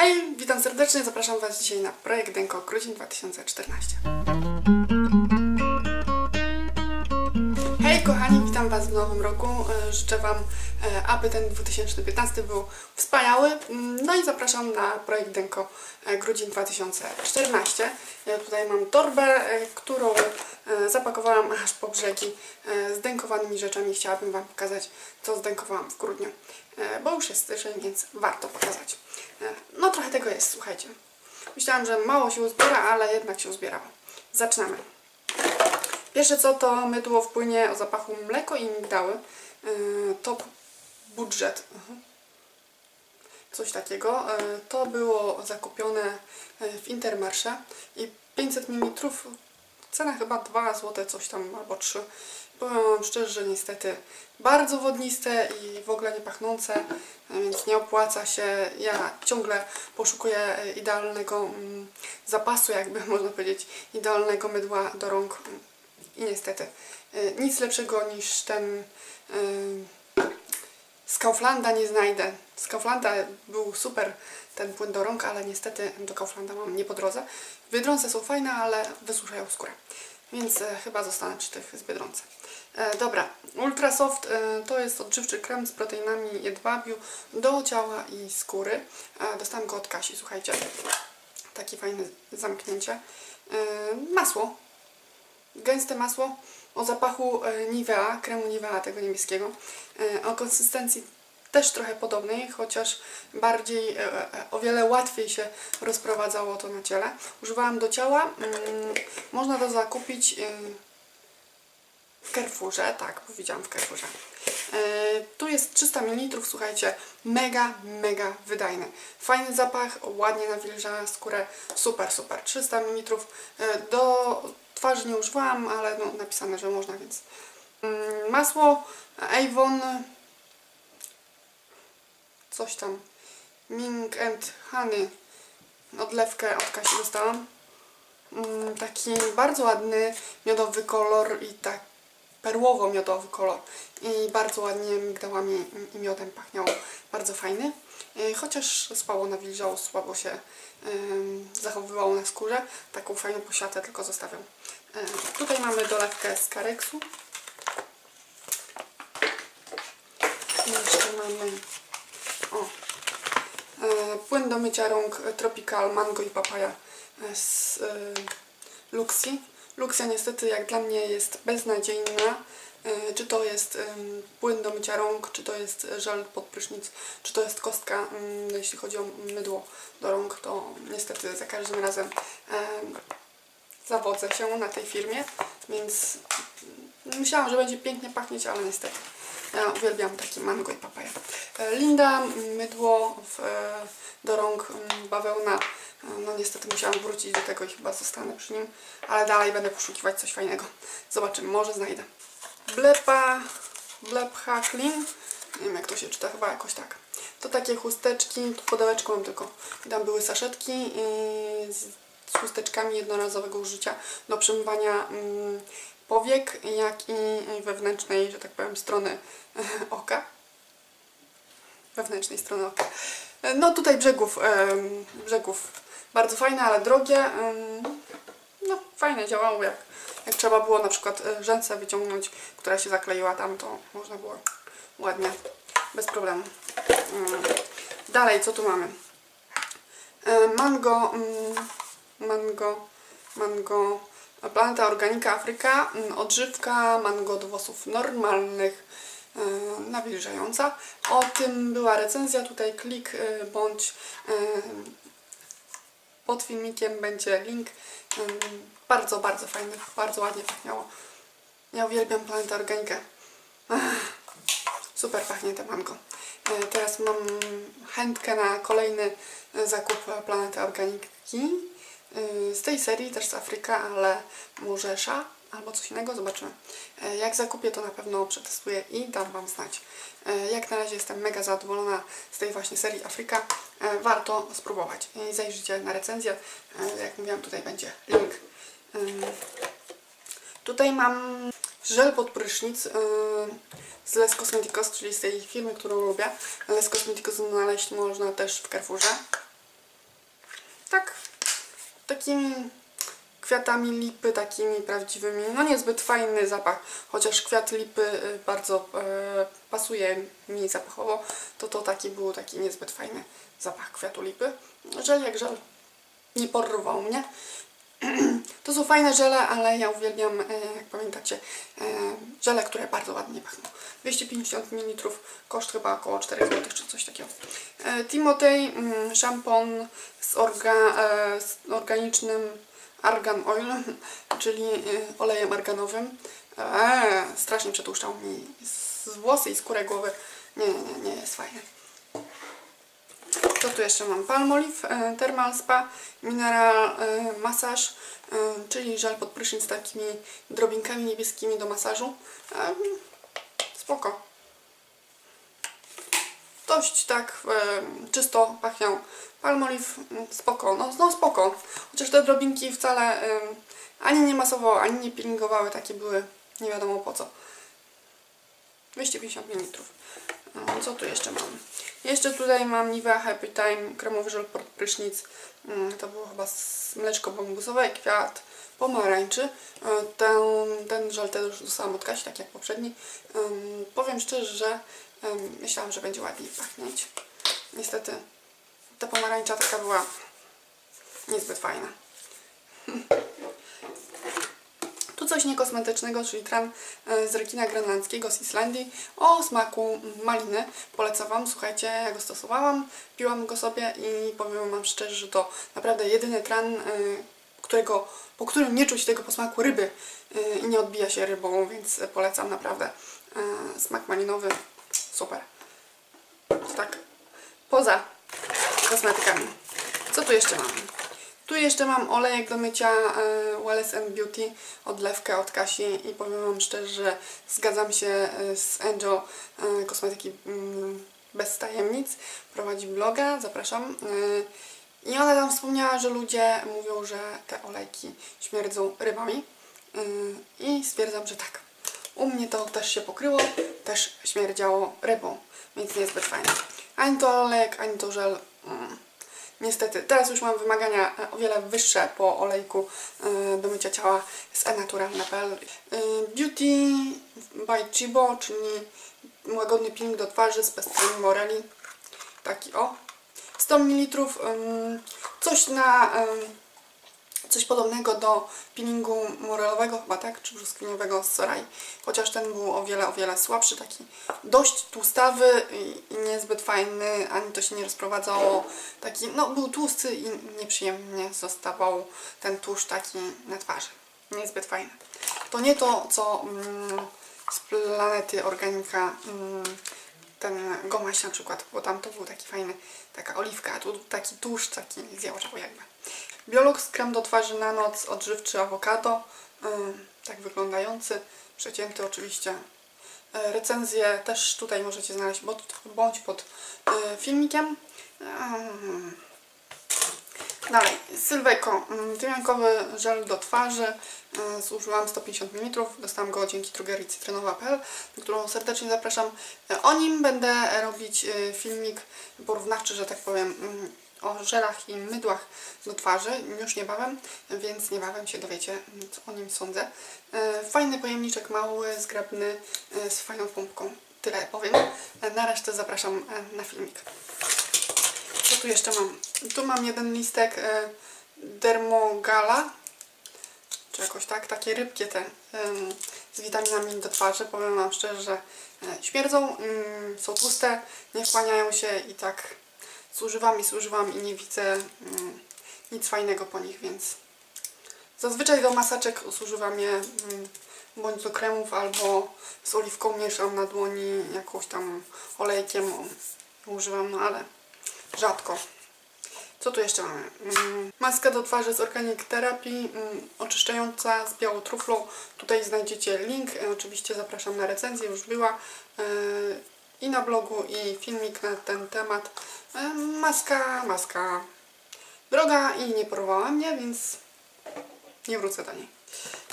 Hej, witam serdecznie, zapraszam Was dzisiaj na projekt Denko Grudzień 2014. Hej kochani, witam Was w nowym roku. E, Życzę Wam, e, aby ten 2015 był wspaniały. Mm, No i zapraszam na projekt Denko Grudzień 2014. Ja tutaj mam torbę, e, którą zapakowałam aż po brzegi z denkowanymi rzeczami. Chciałabym Wam pokazać, co zdenkowałam w grudniu, bo już jest styczeń, więc warto pokazać. E, trochę tego jest, słuchajcie. Myślałam, że mało się uzbiera, ale jednak się uzbierało. Zaczynamy. Pierwsze co to mydło w płynie o zapachu mleko i migdały. Yy, Top budżet. Coś takiego. Yy, To było zakupione yy, w Intermarché i 500 ml cena chyba 2 zł coś tam albo 3. Powiem Wam szczerze, że niestety bardzo wodniste i w ogóle nie pachnące, więc nie opłaca się. Ja ciągle poszukuję e, idealnego mm, zapasu, jakby można powiedzieć, idealnego mydła do rąk i niestety y, nic lepszego niż ten z Kauflanda nie znajdę. Z Kauflanda był super ten płyn do rąk, ale niestety do Kauflanda mam nie po drodze. W Biedronce są fajne, ale wysuszają skórę. Więc e, chyba zostanę przy tych z Biedronce. E, dobra, Ultrasoft e, to jest odżywczy krem z proteinami jedwabiu do ciała i skóry. Dostałam go od Kasi, słuchajcie. Takie fajne zamknięcie. Masło gęste masło o zapachu Nivea, kremu Nivea tego niebieskiego, o konsystencji też trochę podobnej, chociaż bardziej, e, e, o wiele łatwiej się rozprowadzało to na ciele. Używałam do ciała, mm, można to zakupić e, w Carrefourze, tak, powiedziałam w Carrefourze. E, tu jest 300 ml, słuchajcie, mega, mega wydajny. Fajny zapach, ładnie nawilża skórę, super, super. 300 ml e, do twarzy nie używałam, ale no, napisane, że można, więc mm, masło Avon coś tam Ming and Honey odlewkę od Kasi dostałam. Mm, taki bardzo ładny miodowy kolor i tak perłowo-miodowy kolor i bardzo ładnie migdałami i miodem pachniał, bardzo fajny. Chociaż słabo nawilżało, słabo się em, zachowywało na skórze, taką fajną posiatę tylko zostawiam. Tutaj mamy dolewkę z Careksu. I jeszcze mamy o, e, płyn do mycia rąk e, Tropical Mango i Papaya e, z Luxi. Luxia niestety jak dla mnie jest beznadziejna. Czy to jest płyn do mycia rąk, czy to jest żel pod prysznic, czy to jest kostka, mm, jeśli chodzi o mydło do rąk, to niestety za każdym razem em, zawodzę się na tej firmie, więc mm, myślałam, że będzie pięknie pachnieć, ale niestety. Ja uwielbiam taki mango i papaja. E, Linda, mydło w, e, do rąk, bawełna. E, No niestety musiałam wrócić do tego i chyba zostanę przy nim, ale dalej będę poszukiwać coś fajnego. Zobaczymy, może znajdę. Blepa, Blepha Clean. Nie wiem jak to się czyta, chyba jakoś tak. To takie chusteczki, tu pudełeczko mam tylko. Tam były saszetki i z chusteczkami jednorazowego użycia do przemywania mm, powiek, jak i wewnętrznej, że tak powiem, strony oka. Wewnętrznej strony oka. No tutaj brzegów, brzegów bardzo fajne, ale drogie. No fajne, działało jak, jak trzeba było na przykład e, rzęsę wyciągnąć, która się zakleiła tam, to można było ładnie, bez problemu. Mm. Dalej, co tu mamy? E, Mango, mm, mango, mango, Planeta Organika Afryka, mm, odżywka, mango do włosów normalnych, e, nawilżająca. O tym była recenzja, tutaj klik e, bądź e, pod filmikiem będzie link. Bardzo, bardzo fajny, bardzo ładnie pachniało. Ja uwielbiam Planetę Organikę. Super pachnie te mango. Teraz mam chętkę na kolejny zakup Planety Organiki. E, Z tej serii też z Afryka, ale Murzesza albo coś innego, zobaczymy. E, Jak zakupię, to na pewno przetestuję i dam Wam znać. E, Jak na razie jestem mega zadowolona z tej właśnie serii Afryka. Warto spróbować. Zajrzyjcie na recenzję. Jak mówiłam, tutaj będzie link. Tutaj mam żel pod prysznic z Les Cosmeticos, czyli z tej firmy, którą lubię. Les Cosmeticos znaleźć można też w Carrefourze. tak takimi kwiatami lipy, takimi prawdziwymi. No niezbyt fajny zapach, chociaż kwiat lipy y, bardzo e, pasuje mi zapachowo, to to taki był taki niezbyt fajny zapach kwiatu lipy. Żel jak żel nie porwał mnie. To są fajne żele, ale ja uwielbiam, e, jak pamiętacie, e, żele, które bardzo ładnie pachną. 250 ml, koszt chyba około 4 zł czy coś takiego. E, Timotej, mm, szampon z, orga, z organicznym argan oil, czyli olejem arganowym. E, strasznie przetłuszczał mi z włosy i skórę głowy. Nie, nie, nie jest fajne. Co tu jeszcze mam? Palmolive, e, Thermal Spa, Mineral e, Masaż, e, czyli żel pod prysznic z takimi drobinkami niebieskimi do masażu. Spoko. Dość tak czysto pachniał. Palmolive spoko, no, no spoko. Chociaż te drobinki wcale ani nie masowały, ani nie peelingowały, takie były nie wiadomo po co. 250 ml. Co tu jeszcze mam? Jeszcze tutaj mam Nivea Happy Time kremowy żel pod prysznic. Mm, To było chyba mleczko bambusowe i kwiat pomarańczy. E, Ten, ten żel też dostałam od Kasi, tak jak poprzedni. Powiem szczerze, że myślałam, że będzie ładniej pachnieć. Niestety ta pomarańcza taka była niezbyt fajna. Tu coś niekosmetycznego, czyli tran e, z rekina grenlandzkiego z Islandii o smaku maliny. Polecam Wam, słuchajcie, ja go stosowałam, piłam go sobie i powiem Wam szczerze, że to naprawdę jedyny tran, e, którego, po którym nie czuć tego posmaku ryby e, i nie odbija się rybą, więc polecam naprawdę. Smak malinowy, super. Tak, poza kosmetykami. Co tu jeszcze mam? Tu jeszcze mam olejek do mycia e, Wellness Beauty, odlewkę od Kasi i powiem Wam szczerze, że zgadzam się e, z Angel e, Kosmetyki mm, Bez Tajemnic. Prowadzi bloga, zapraszam. I ona tam wspomniała, że ludzie mówią, że te olejki śmierdzą rybami i stwierdzam, że tak. U mnie to też się pokryło, też śmierdziało rybą, więc niezbyt fajne. Ani to olejek, ani to żel. Mm. Niestety, teraz już mam wymagania e, o wiele wyższe po olejku e, do mycia ciała z enaturalne.pl. E, Beauty by Chibo, czyli łagodny peeling do twarzy z pestrami Morelli. Taki o. 100 ml. Coś na... Coś podobnego do peelingu morelowego chyba, tak? Czy brzoskwiniowego z Sorai. Chociaż ten był o wiele, o wiele słabszy, taki dość tłustawy i, niezbyt fajny, ani to się nie rozprowadzało. Taki, no był tłusty i nieprzyjemnie zostawał ten tłuszcz taki na twarzy. Niezbyt fajny. To nie to, co mm, z planety Organika mm, ten gomaś na przykład, bo tam to był taki fajny, taka oliwka, a tu taki tłuszcz, taki zjałczowy jakby. Biolux krem do twarzy na noc, odżywczy awokado, tak wyglądający, przecięty oczywiście. E, Recenzję też tutaj możecie znaleźć bądź, pod e, filmikiem. Dalej, Sylweko, mm, tymiankowy żel do twarzy, y, zużyłam 150 ml, dostałam go dzięki drogerii cytrynowa.pl, na którą serdecznie zapraszam. O nim będę robić filmik porównawczy, że tak powiem, mm, o żelach i mydłach do twarzy już niebawem, więc niebawem się dowiecie, co o nim sądzę. Y, Fajny pojemniczek, mały, zgrabny, y, z fajną pompką. Tyle powiem. Y, Na resztę zapraszam na filmik. Co tu jeszcze mam? Tu mam jeden listek e, Dermogala, czy jakoś tak, takie rybkie te z witaminami do twarzy. Powiem Wam szczerze, że e, śmierdzą, mm, są tłuste, nie wchłaniają się i tak zużywam i zużywam i nie widzę mm, nic fajnego po nich, więc zazwyczaj do maseczek zużywam je mm, bądź do kremów albo z oliwką mieszam na dłoni jakąś tam olejkiem używam, no ale rzadko. Co tu jeszcze mamy? Mm, Maska do twarzy z Organic Therapy, oczyszczająca z białą truflą. Tutaj znajdziecie link. E, Oczywiście zapraszam na recenzję, już była. I na blogu, i filmik na ten temat. E, Maska, maska droga i nie porwała mnie, więc nie wrócę do niej.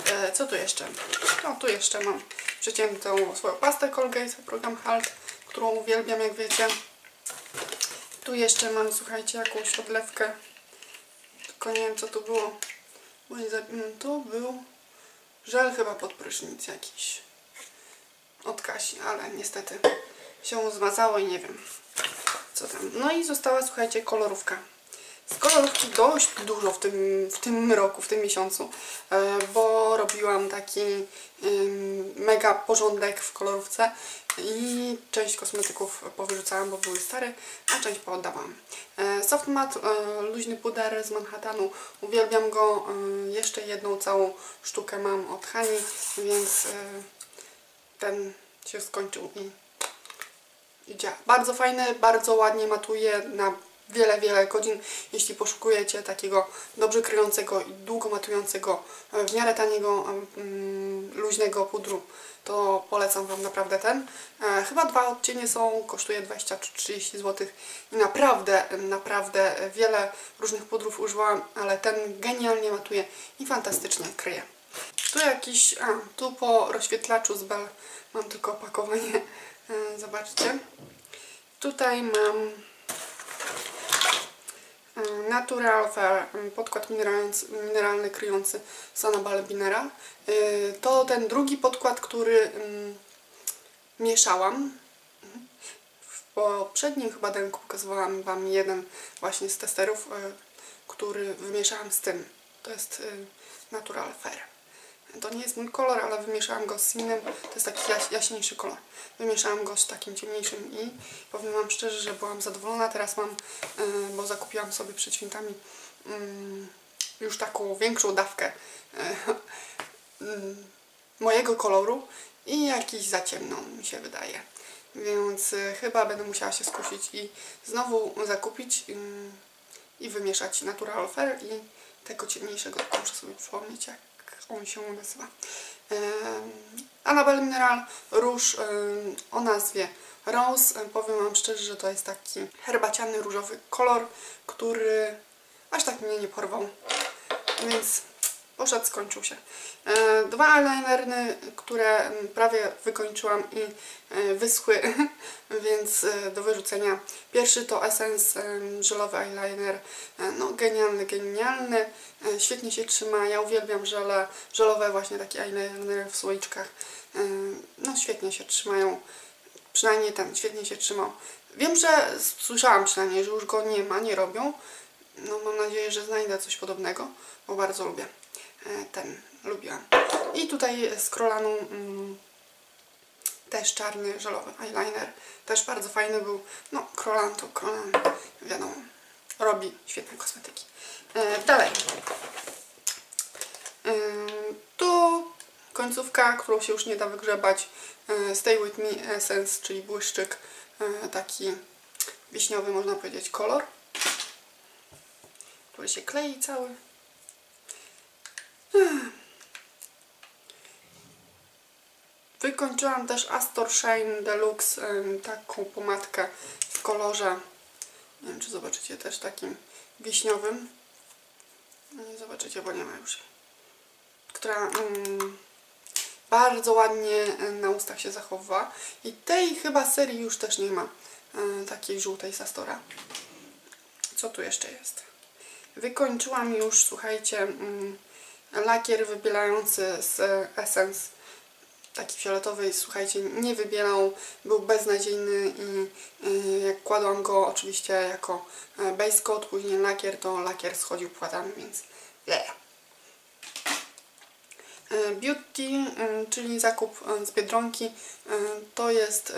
E, Co tu jeszcze? No, tu jeszcze mam przeciętą swoją pastę Colgate, program HALT, którą uwielbiam, jak wiecie. Tu jeszcze mam, słuchajcie, jakąś odlewkę tylko nie wiem co tu było. Bo nie mm, Tu był żel chyba pod prysznic jakiś. Od Kasi, ale niestety się zmazało i nie wiem co tam. No i została, słuchajcie, kolorówka. Z kolorówki dość dużo w tym, w tym roku, w tym miesiącu, e, bo robiłam taki mega porządek w kolorówce i część kosmetyków powyrzucałam, bo były stare, a część pooddawałam. E, Soft Matte, e, luźny puder z Manhattanu, uwielbiam go. Jeszcze jedną całą sztukę mam od Hani, więc ten się skończył i idzie. Bardzo fajny, bardzo ładnie matuje na wiele, wiele godzin. Jeśli poszukujecie takiego dobrze kryjącego i długo matującego, e, w miarę taniego, mm, luźnego pudru, to polecam Wam naprawdę ten. E, chyba dwa odcienie są, kosztuje 20 czy 30 zł i naprawdę, naprawdę wiele różnych pudrów użyłam, ale ten genialnie matuje i fantastycznie kryje. Tu jakiś, a tu po rozświetlaczu z Bell mam tylko opakowanie, e, zobaczcie. Tutaj mam e, Natural Fair, m, podkład mineralny, kryjący Sanabal Mineral. E, To ten drugi podkład, który mm, mieszałam. W poprzednim chyba denku pokazywałam Wam jeden właśnie z testerów, e, który wymieszałam z tym. To jest e, Natural Fair. To nie jest mój kolor, ale wymieszałam go z innym. To jest taki jaś, jaśniejszy kolor. Wymieszałam go z takim ciemniejszym i powiem Wam szczerze, że byłam zadowolona. Teraz mam, yy, bo zakupiłam sobie przed świętami yy, już taką większą dawkę yy, yy, mojego koloru i jakiś za ciemną mi się wydaje. Więc yy, chyba będę musiała się skusić i znowu zakupić yy, i wymieszać Natural Fair i tego ciemniejszego, tylko muszę sobie przypomnieć jak on się nazywa. Annabelle Mineral róż o nazwie Rose. Powiem Wam szczerze, że to jest taki herbaciany, różowy kolor, który aż tak mnie nie porwał. Więc poszedł, skończył się. E, Dwa eyelinery, które prawie wykończyłam i e, wyschły, więc e, do wyrzucenia. Pierwszy to Essence żelowy eyeliner. No genialny, genialny. Świetnie się trzyma. Ja uwielbiam żele, żelowe właśnie takie eyelinery w słoiczkach. No świetnie się trzymają. Przynajmniej ten świetnie się trzymał. Wiem, że słyszałam przynajmniej, że już go nie ma, nie robią. No mam nadzieję, że znajdę coś podobnego, bo bardzo lubię ten, lubiłam. I tutaj z Krolanu mm, też czarny, żelowy eyeliner, też bardzo fajny był. No, Krolan to Krolan, wiadomo, robi świetne kosmetyki. E, dalej. E, tu końcówka, którą się już nie da wygrzebać. E, Stay With Me Essence, czyli błyszczyk, e, taki wiśniowy, można powiedzieć, kolor który się klei cały. Wykończyłam też Astor Shine Deluxe, taką pomadkę w kolorze, nie wiem czy zobaczycie, też takim wiśniowym. No zobaczycie, bo nie ma już. Która mm, bardzo ładnie na ustach się zachowywa. I tej chyba serii już też nie ma takiej żółtej z Astora. Co tu jeszcze jest? Wykończyłam już, słuchajcie, mm, lakier wybielający z Essence. Taki fioletowy, słuchajcie, nie wybielał, był beznadziejny i y, jak kładłam go oczywiście jako e, base coat, później lakier, to lakier schodził płatami, więc yeah. E, Beauty, y, czyli zakup e, z Biedronki, to jest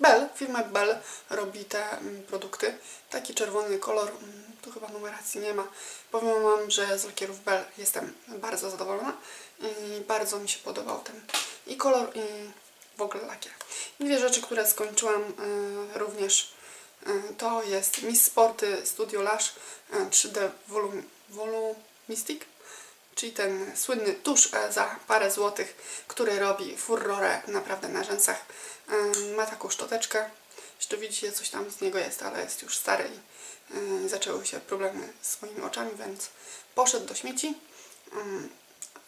Bell, firma Bell robi te mm, produkty. Taki czerwony kolor, mm, tu chyba numeracji nie ma. Powiem Wam, że z lakierów Bell jestem bardzo zadowolona i bardzo mi się podobał ten i kolor i w ogóle lakier. Dwie rzeczy, które skończyłam y, również y, to jest Miss Sporty Studio Lash y, 3D Volum, Volumistic czyli ten słynny tusz e, za parę złotych, który robi furorę naprawdę na rzęsach. Ma taką szczoteczkę. Jeszcze widzicie, coś tam z niego jest, ale jest już stary i zaczęły się problemy z moimi oczami, więc poszedł do śmieci.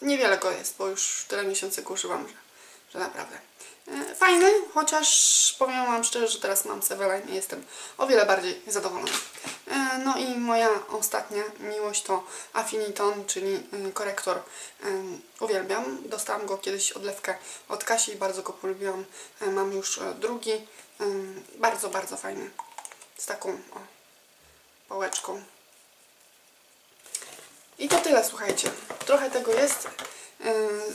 Niewiele go jest, bo już tyle miesięcy go używam, że, że naprawdę. E, Fajny, chociaż powiem Wam szczerze, że teraz mam Seveline i jestem o wiele bardziej zadowolona. E, No i moja ostatnia miłość to Affiniton, czyli y, korektor. Y, Uwielbiam. Dostałam go kiedyś odlewkę od Kasi i bardzo go polubiłam. E, Mam już e, drugi. Bardzo, bardzo fajny. Z taką o, pałeczką. I to tyle, słuchajcie. Trochę tego jest.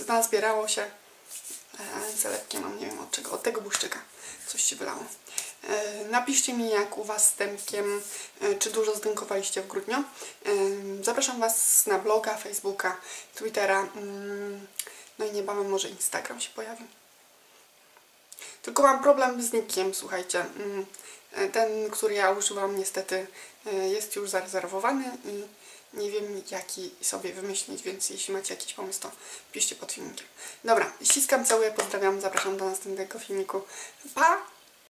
Nazbierało się. E, Ręce mam, nie wiem od czego. Od tego błyszczyka. Coś się wylało. Yy, Napiszcie mi, jak u Was z dębkiem, yy, czy dużo zdynkowaliście w grudniu. Yy, Zapraszam Was na bloga, Facebooka, Twittera. yy, No i niebawem może Instagram się pojawi. Tylko mam problem z nikiem, słuchajcie. Mm, e, Ten, który ja używam, niestety e, jest już zarezerwowany i nie wiem jaki sobie wymyślić, więc jeśli macie jakiś pomysł, to piszcie pod filmikiem. Dobra, ściskam, całuję, pozdrawiam, zapraszam do następnego filmiku. Pa!